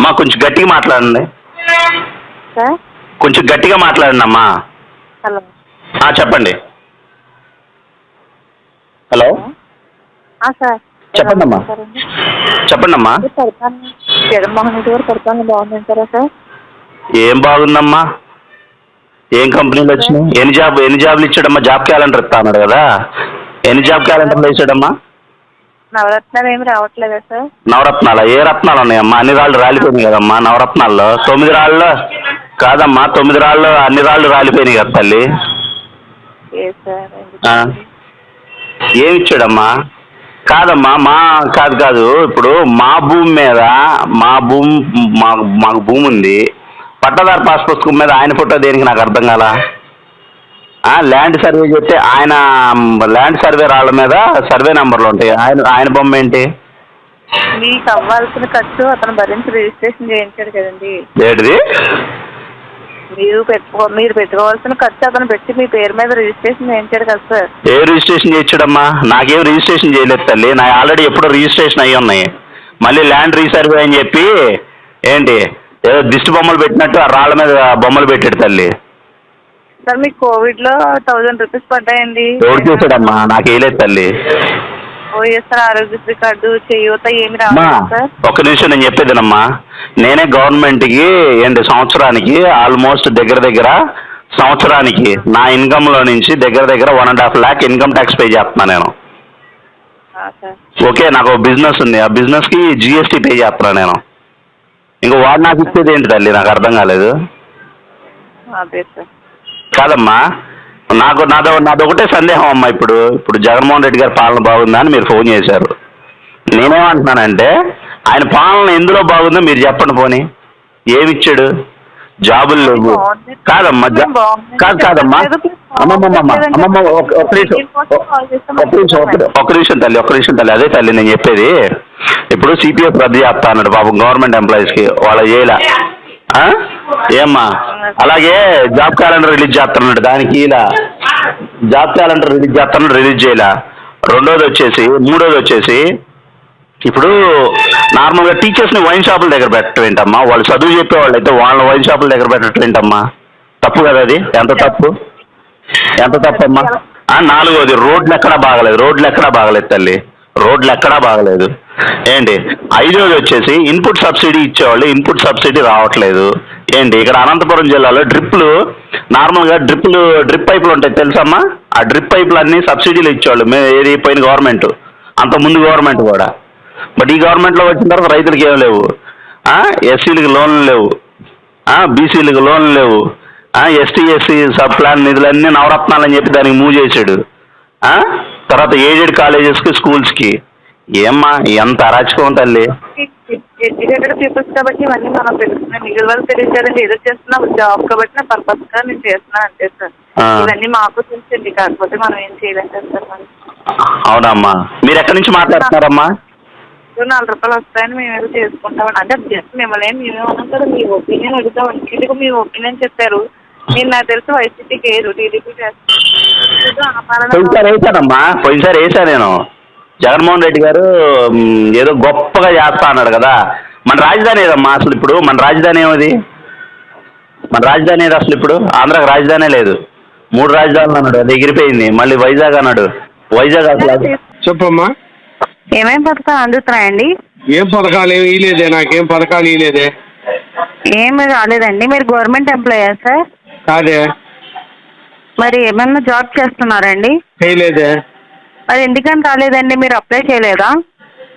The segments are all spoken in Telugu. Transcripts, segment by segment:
అమ్మా కొంచెం గట్టిగా మాట్లాడండి. సార్ కొంచెం గట్టిగా మాట్లాడండి అమ్మా. హలో. చెప్పండి. హలో? సార్. చెప్పండి అమ్మా. చెప్పండి అమ్మా. ఈ పరిపాలన జగన్మోహన్ రెడ్డి గారు పరిపాలన బాగుందంటారా సార్? ఏం బాగుందమ్మా? ఏం కంపెనీలు వచ్చినాయి? ఎన్ని జాబ్ ఎన్ని జాబ్లు ఇచ్చాడమ్మా? జాబ్ క్యాలెండర్ ఇస్తా అన్నాడు కదా. ఎన్ని జాబ్ క్యాలెండర్లు వేసాడమ్మా నవరత్నాలు ఏమి రావట్లేదా సార్? నవరత్నాలు? ఏ రత్నాలు ఉన్నాయమ్మా? అన్ని రాళ్ళు రాలిపోయినాయి కదమ్మా నవరత్నాల్లో. తొమ్మిది రాళ్ళు? కాదమ్మా తొమ్మిది రాళ్ళు అన్ని రాళ్ళు రాలిపోయినాయి కదా తల్లి. ఏమి ఇచ్చాడమ్మా? కాదమ్మా మా కాదు కాదు. ఇప్పుడు మా భూమి మీద మా భూమి మా మాకు భూమి ఉంది. పట్టదారు పాస్ పుస్తకం మీద ఆయన ఫోటో దేనికి నాకు అర్థం కాల? ల్యాండ్ సర్వే చేస్తే ఆయన ల్యాండ్ సర్వే రాళ్ళ మీద సర్వే నెంబర్లు ఉంటాయి. ఆయన ఆయన బొమ్మ ఏంటి? మీకు అవ్వాల్సిన ఖర్చు అతను భరించి రిజిస్ట్రేషన్ చేయించాడు కదండి. ఏంటిది? మీరు పెట్టుకో మీరు పెట్టుకోవాల్సిన ఖర్చు అతను పెట్టి మీ పేరు మీద రిజిస్ట్రేషన్ చేయించాడు కదా సార్. ఏ రిజిస్ట్రేషన్ చేయించాడమ్మా? నాకేం రిజిస్ట్రేషన్ చేయలేదు తల్లి. నా ఆల్రెడీ ఎప్పుడో రిజిస్ట్రేషన్ అయ్యి ఉన్నాయి. మళ్ళీ ల్యాండ్ రీసర్వే అని చెప్పి ఏంటి? ఏదో దిష్టి బొమ్మలు పెట్టినట్టు ఆ రాళ్ళ మీద బొమ్మలు పెట్టాడు తల్లి. సార్ మీకు కోవిడ్లో థౌజండ్ రూపీస్ పడ్డాయండి. ఎవరు చేశాడమ్మా? నాకు వేయలేదు తల్లి. ఆరోగ్యశ్రీ కార్డు చేయూత ఏమి అమ్మా రాలేదు సార్. ఒక్క నిమిషం నేను చెప్పేదేనమ్మా నేనే గవర్నమెంట్కి ఏంటి సంవత్సరానికి ఆల్మోస్ట్ దగ్గర దగ్గర సంవత్సరానికి నా ఇన్కమ్లో నుంచి దగ్గర దగ్గర one and half lakh income tax pay చేస్తున్నాను నేను. ఆ, సార్. ఓకే నాకు బిజినెస్ ఉంది. ఆ బిజినెస్కి జిఎస్టీ పే చేస్తున్నాను నేను. ఇంకో వాడు నాకు ఇచ్చేది ఏంటి తల్లి? నాకు అర్థం కాలేదు. అదే సార్. కాదమ్మా. నాకు నాదో నాదొకటే సందేహం అమ్మా ఇప్పుడు. ఇప్పుడు జగన్మోహన్ రెడ్డి గారి పాలన బాగుందా అని మీరు ఫోన్ చేశారు. నేనేమంటున్నానంటే ఆయన పాలన ఎందులో బాగుందో మీరు చెప్పండి పోనీ. ఏమిచ్చాడు? జాబులు లేవు. కాదమ్మా కాదు కాదమ్మా. అమ్మమ్మమ్మ అమ్మమ్మ ఒక నిమిషం ఒక నిమిషం ఒక- ఒక నిమిషం తల్లి ఒక నిమిషం తల్లి అదే తల్లి నేను చెప్పేది. ఇప్పుడు సిపిఎఫ్ రద్దు చేస్తా అన్నాడు పాపం గవర్నమెంట్ ఎంప్లాయీస్కి వాళ్ళ ఆ? ఏమ్మా? అలాగే జాబ్ క్యాలెండర్ రిలీజ్ చేస్తున్నాడు దానికి ఇలా జాబ్ క్యాలెండర్ రిలీజ్ చేస్తున్నాడు రిలీజ్ చేయలే. రెండోది వచ్చేసి మూడోది వచ్చేసి ఇప్పుడు నార్మల్గా టీచర్స్ని వైన్ షాపుల దగ్గర పెట్టడం ఏంటమ్మా? వాళ్ళు చదువు చెప్పేవాళ్ళు అయితే వాళ్ళ వైన్ షాపుల దగ్గర పెట్టడం ఏంటమ్మా? తప్పు కదా అది? ఎంత తప్పు? ఎంత తప్పమ్మా? అమ్మా నాలుగోది రోడ్లు ఎక్కడా బాగలేదు రోడ్లు ఎక్కడా బాగలేదు తల్లి. రోడ్లు ఎక్కడా బాగలేదు. ఏంటి? ఐదోది వచ్చేసి ఇన్పుట్ సబ్సిడీ ఇచ్చేవాళ్ళు ఇన్పుట్ సబ్సిడీ రావట్లేదు. ఏంటి? ఇక్కడ అనంతపురం జిల్లాలో డ్రిప్లు నార్మల్గా డ్రిప్లు డ్రిప్ పైపులు ఉంటాయి తెలుసమ్మా? ఆ డ్రిప్ పైపులు అన్నీ సబ్సిడీలు ఇచ్చేవాళ్ళు. మేము ఏది పోయిన గవర్నమెంట్ అంత ముందు గవర్నమెంట్ కూడా. బట్ ఈ గవర్నమెంట్లో వచ్చిన తర్వాత రైతులకి ఏం లేవు. ఎస్సీలకు లోన్లు లేవు. బీసీలకు లోన్లు లేవు. ఎస్టీ ఎస్సీ సబ్ ప్లాన్ నిధులన్నీ నవరత్నాలు అని చెప్పి దానికి మూవ్ చేశాడు. తర్వాత ఎయిడెడ్ కాలేజెస్కి స్కూల్స్కి ఏమ్మా ఎంత అరాచకం తల్లి. ఎడ్యుకేటెడ్ పీపుల్స్ కాబట్టి ఇవన్నీ మనం తెలుస్తున్నాం మిగిలిన వాళ్ళు ఏదో చేస్తున్నా జాబ్ కాబట్టి నా పర్పస్గా నేను చేస్తున్నా అంతే సార్. ఇవన్నీ మాకు తెలుసండి కాకపోతే మనం ఏం చేయలేం సార్ మనం అవునమ్మా. మీరు ఎక్కడి నుంచి మాట్లాడుతున్నారమ్మా? నాలుగు రూపాయలు వస్తాయని మేము ఏదో చేసుకుంటామని అంటే జస్ట్ మిమ్మల్ని ఏం మేమేమన్నాం కదా మీ ఒపీనియన్ అడుగుతాం ఇంటికి మీ ఒపీనియన్ చెప్పారు. మీరు నాకు తెలిసి వైసీపీకి వేరు టీడీపీ పోయినసారి చేస్తారు వేసానమ్మా పోయినసారి వేసా నేను. జగన్మోహన్ రెడ్డి గారు ఏదో గొప్పగా చేస్తా అన్నాడు కదా. మన రాజధాని ఏదమ్మా అసలు ఇప్పుడు మన రాజధాని ఏమది? మన రాజధాని ఏది అసలు ఇప్పుడు? ఆంధ్రాకి రాజధానే లేదు. మూడు రాజధానులు అన్నాడు అది ఎగిరిపోయింది. మళ్ళీ వైజాగ్ అన్నాడు. వైజాగ్ అసలు చెప్పమ్మా. ఏమేం పథకాలు అందుతున్నాయండి? ఏం పథకాలు ఏమి ఇలేదే నాకేం పథకాలు ఇలేదే ఏమి రాలేదండి. మీరు గవర్నమెంట్ ఎంప్లాయా సార్? కాదే. మరి ఏమన్నా జాబ్ చేస్తున్నారండి? చేయలేదే. మరి ఎందుకని రాలేదండి? మీరు అప్లై చేయలేదా?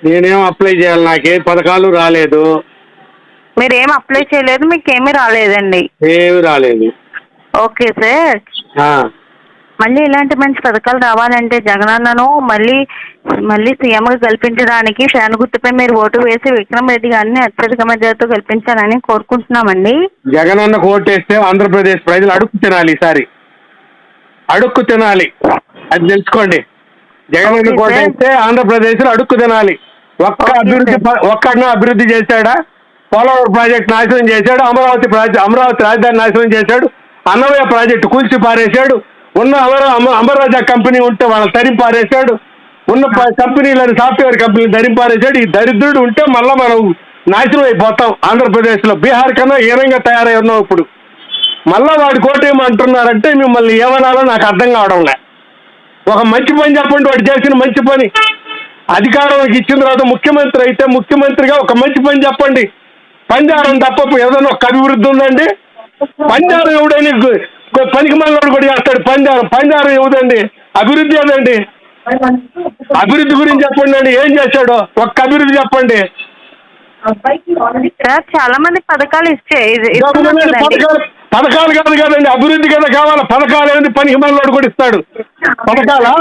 నేనేం అప్లై చేయాలి? నాకేం పథకాలు రాలేదు. మీరు ఏం అప్లై చేయలేదు? మీకు ఏమీ రాలేదండి. ఏమి రాలేదు. Okay sir. ఆ, మళ్ళీ ఇలాంటి మంచి పథకాలు రావాలంటే జగనన్నను మళ్ళీ మళ్ళీ సీఎంగా కల్పించడానికి ఫ్యాన్ గుర్తుపై మీరు ఓటు వేసి విక్రమ్ రెడ్డి గారిని అత్యధిక మెజార్టీతో కల్పించాలని కోరుకుంటున్నామండి. జగనన్న ఓటేస్తే ఆంధ్రప్రదేశ్ ప్రజలు అడుక్కు తినాలి ఈసారి. అడుక్కు తినాలి. అది తెలుసుకోండి. Sir. ఓటేస్తే ఆంధ్రప్రదేశ్ అడుక్కు తినాలి. ఒక్క అభివృద్ధి ఒక్కడినో అభివృద్ధి చేశాడా? పోలవరం ప్రాజెక్ట్ నాశనం చేశాడు అమరావతి ప్రాజెక్ట్ అమరావతి రాజధాని నాశనం చేశాడు అన్నమయ్య ప్రాజెక్టు కూల్చి పారేశాడు ఉన్న అమర అమ- అమరరాజా కంపెనీ ఉంటే వాళ్ళ తరిం పారేశాడు ఉన్న కంపెనీలను సాఫ్ట్వేర్ కంపెనీలు ధరింపారేశాడు ఈ దరిద్రుడు ఉంటే మళ్ళీ మనం నాశనం అయిపోతాం ఆంధ్రప్రదేశ్లో. బీహార్ కన్నా హీనంగా తయారై ఉన్నాం ఇప్పుడు? మళ్ళా వాడి కోట ఏమంటున్నారంటే మిమ్మల్ని ఏమనాలో నాకు అర్థం కావడం లే. ఒక మంచి పని చెప్పండి వాడు చేసిన మంచి పని. అధికారంలోకి ఇచ్చిన తర్వాత ముఖ్యమంత్రి అయితే ముఖ్యమంత్రిగా ఒక మంచి పని చెప్పండి. పంజారం తప్ప ఏదైనా ఒక అభివృద్ధి ఉందండి? పంజారం ఎవడని పనికి మళ్ళీ కూడా చేస్తాడు. పంజారం పంజారం ఎవదండి అభివృద్ధి ఏదండి? అభివృద్ధి గురించి చెప్పండి అండి. ఏం చేశాడు? ఒక్క అభివృద్ధి చెప్పండి. చాలా మంది పథకాలు ఇచ్చే పథకాలు కాదు కదండి అభివృద్ధి కదా కావాలి. పథకాలు ఏంది? పనికి మళ్ళీ కూడా ఇస్తాడు. పథకాలా?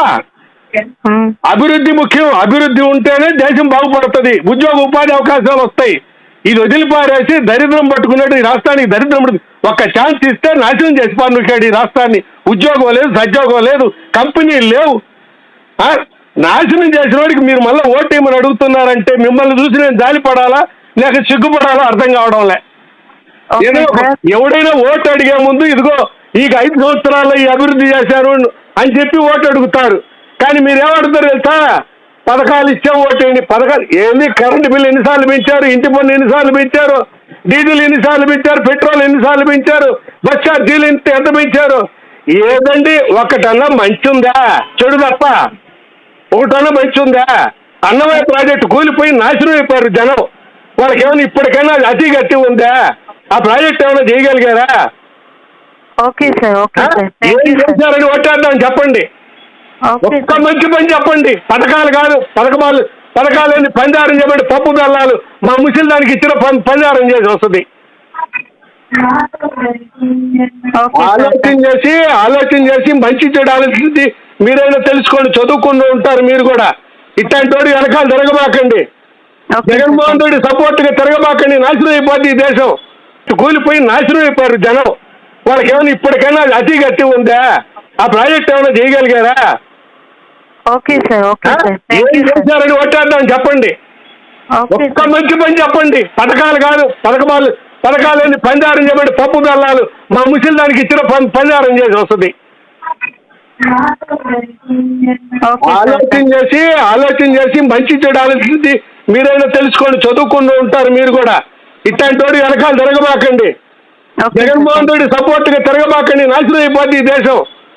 అభివృద్ధి ముఖ్యం. అభివృద్ధి ఉంటేనే దేశం బాగుపడుతుంది. ఉద్యోగ ఉపాధి అవకాశాలు వస్తాయి. ఇది వదిలిపారేసి దరిద్రం పట్టుకున్నట్టు ఈ రాష్ట్రానికి దరిద్రం పడుతుంది. ఒక్క ఛాన్స్ ఇస్తే నాశనం చేసి పండుకాడు ఈ రాష్ట్రాన్ని. ఉద్యోగం లేదు సద్యోగం లేదు కంపెనీలు లేవు. నాశనం చేసిన వాడికి మీరు మళ్ళీ ఓటేమని అడుగుతున్నారంటే మిమ్మల్ని చూసి నేను జాలిపడాలా? లేక సిగ్గుపడాలా? అర్థం కావడంలే ఎవడైనా ఓటు అడిగే ముందు ఇదిగో ఈ ఐదు సంవత్సరాల్లో ఈ అభివృద్ధి చేశారు అని చెప్పి ఓటు అడుగుతారు. కానీ మీరు ఏమడుగుతారు తెలుసా? పథకాలు ఇచ్చే ఓటేయండి పథకాలు ఏంది? కరెంటు బిల్లు ఎన్నిసార్లు పెంచారు? ఇంటి పన్ను ఎన్నిసార్లు పెంచారు? డీజిల్ ఎన్నిసార్లు పెంచారు? పెట్రోల్ ఎన్నిసార్లు పెంచారు? బస్ ఛార్జీలు ఎంత ఎంత పెంచారు? ఏదండి? ఒకటన్నా మంచి ఉందా? చెడు తప్ప. ఒకటన్నా మంచి ఉందా? అన్నమయ్య ప్రాజెక్టు కూలిపోయి నాశనం అయిపోయారు జనం. వాళ్ళకి ఏమైనా ఇప్పటికైనా అతి గట్టి ఉందా? ఆ ప్రాజెక్ట్ ఏమైనా చేయగలిగారా? Okay sir okay? సార్. ఏం థ్యాంక్ యూ సార్. చేశారని ఓటేద్దాం చెప్పండి. ఓకే ఒక్క సార్. మంచి పని చెప్పండి. పథకాలు కాదు పథకాలు పథకాలు పంజారం చెప్పండి. పప్పు బెల్లాలు మా ముసలి దానికి ఇచ్చిన పం- పంజారం చేసి వస్తుంది. Okay sir. ఆలోచన చేసి ఆలోచన చేసి మంచి చెడు ఆలోచించి మీరైనా తెలుసుకోండి. చదువుకుంటూ ఉంటారు మీరు కూడా. ఇట్లాంటి వాడు వెనకాల తిరగబాకండి. ఓకే జగన్మోహన్ రెడ్డి సపోర్ట్గా తిరగబాకండి. నాశనం అయిపోద్ది ఈ దేశం. కూలిపోయి నాశనం అయిపోయారు జనం. వాళ్ళకి ఏమైనా ఇప్పటికైనా అతి గట్టి ఉందా? ఆ ప్రాజెక్ట్ ఏమైనా చేయగలిగారా? ఓకే సార్ ఏం సార్. చేశారని ఓటేద్దాం చెప్పండి. ఓకే ఒక్క సార్ మంచి పని చెప్పండి. పథకాలు కాదు పథకాలు పథకాలు పంజారం చెప్పండి పప్పు బెల్లాలు. మా ముసలి దానికి ఇచ్చిన పం- పంజారం చేసి వస్తుంది. Okay sir. ఆలోచన చేసి ఆలోచన చేసి మంచి చెడు ఆలోచించి మీరైనా తెలుసుకోండి చదువుకుంటూ ఉంటారు మీరు కూడా. ఇట్లాంటి వాడు వెనకాల తిరగబాకండి. జగన్మోహన్ రెడ్డి సపోర్ట్గా తిరగబాకండి. నాశనం అయిపోద్ది ఈ దేశం.